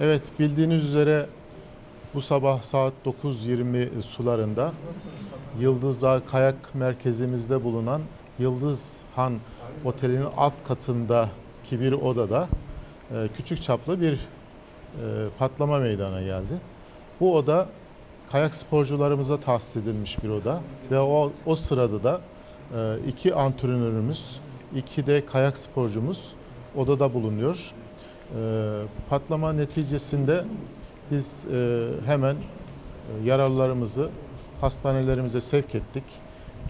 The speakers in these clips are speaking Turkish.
Evet bildiğiniz üzere bu sabah saat 9.20 sularında Yıldızlar Kayak Merkezimizde bulunan Yıldız Han Oteli'nin alt katındaki bir odada e, küçük çaplı bir e, patlama meydana geldi. Bu oda kayak sporcularımıza tahsis edilmiş bir oda ve o, o sırada da e, iki antrenörümüz, iki de kayak sporcumuz odada bulunuyor. E, patlama neticesinde biz e, hemen e, yaralılarımızı hastanelerimize sevk ettik.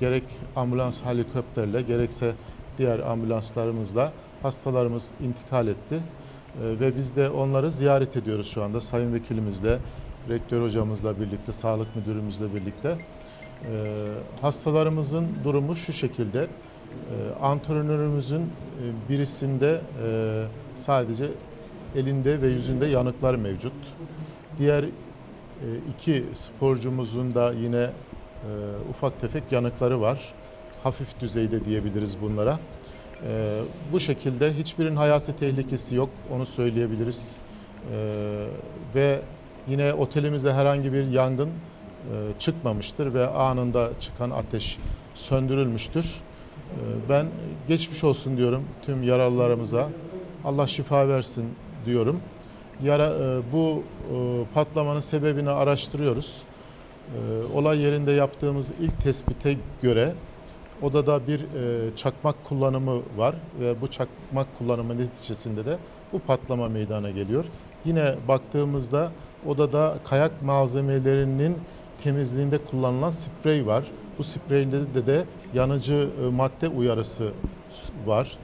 Gerek ambulans helikopterle gerekse diğer ambulanslarımızla hastalarımız intikal etti. E, ve biz de onları ziyaret ediyoruz şu anda sayın vekilimizle, rektör hocamızla birlikte, sağlık müdürümüzle birlikte. E, hastalarımızın durumu şu şekilde. Antrenörümüzün e, birisinde sadece elinde ve yüzünde yanıklar mevcut. Diğer e, iki sporcumuzun da yine e, ufak tefek yanıkları var. Hafif düzeyde diyebiliriz bunlara. E, Bu şekilde hiçbirinin hayati tehlikesi yok, onu söyleyebiliriz. Ve yine otelimizde herhangi bir yangın çıkmamıştır ve anında çıkan ateş söndürülmüştür. Ben geçmiş olsun diyorum tüm yaralılarımıza. Allah şifa versin diyorum. Yara, e, bu e, patlamanın sebebini araştırıyoruz. E, Olay yerinde yaptığımız ilk tespite göre odada bir çakmak kullanımı var ve bu çakmak kullanımı neticesinde de bu patlama meydana geliyor. Yine baktığımızda odada kayak malzemelerinin temizliğinde kullanılan sprey var. Bu spreyde de, yanıcı madde uyarısı var.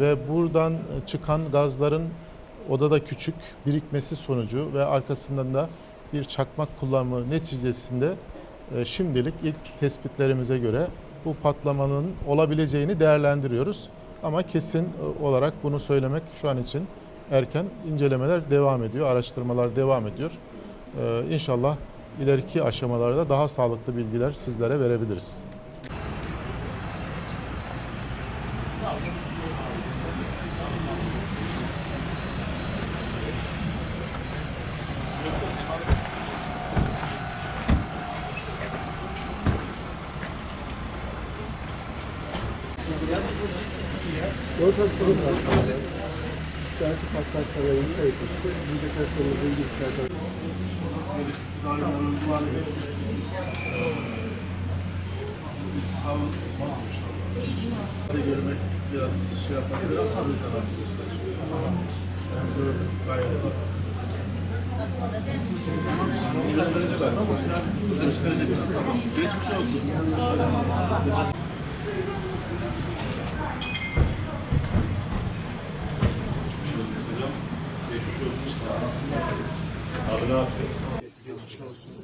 Ve buradan çıkan gazların odada küçük birikmesi sonucu ve arkasından da bir çakmak kullanımı neticesinde e, şimdilik ilk tespitlerimize göre bu patlamanın olabileceğini değerlendiriyoruz. Ama kesin e, olarak bunu söylemek şu an için erken incelemeler devam ediyor, araştırmalar devam ediyor. E, İnşallah ileriki aşamalarda daha sağlıklı bilgiler sizlere verebiliriz. Dört hastalık var. Bir tanesi farklı hastalarını kayıtmıştı. Bir de hastamızın ilgili zaten. Biz havamaz inşallah. Size görmek biraz şey yapabilir ama yüzden arkadaşlar. Yani gördüm gayet iyi. Göstericiler tamam. Göstericiler tamam. Geçmiş olsun.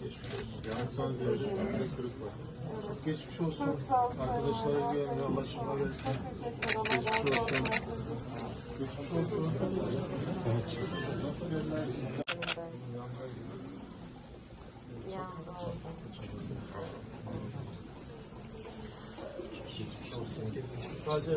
Yanıktan ziyade sırtında kırık var. Çok geçmiş olsun. Arkadaşlara güvenli Allah şifa versin. Geçmiş olsun. Geçmiş olsun. Nasıl yerler? Sadece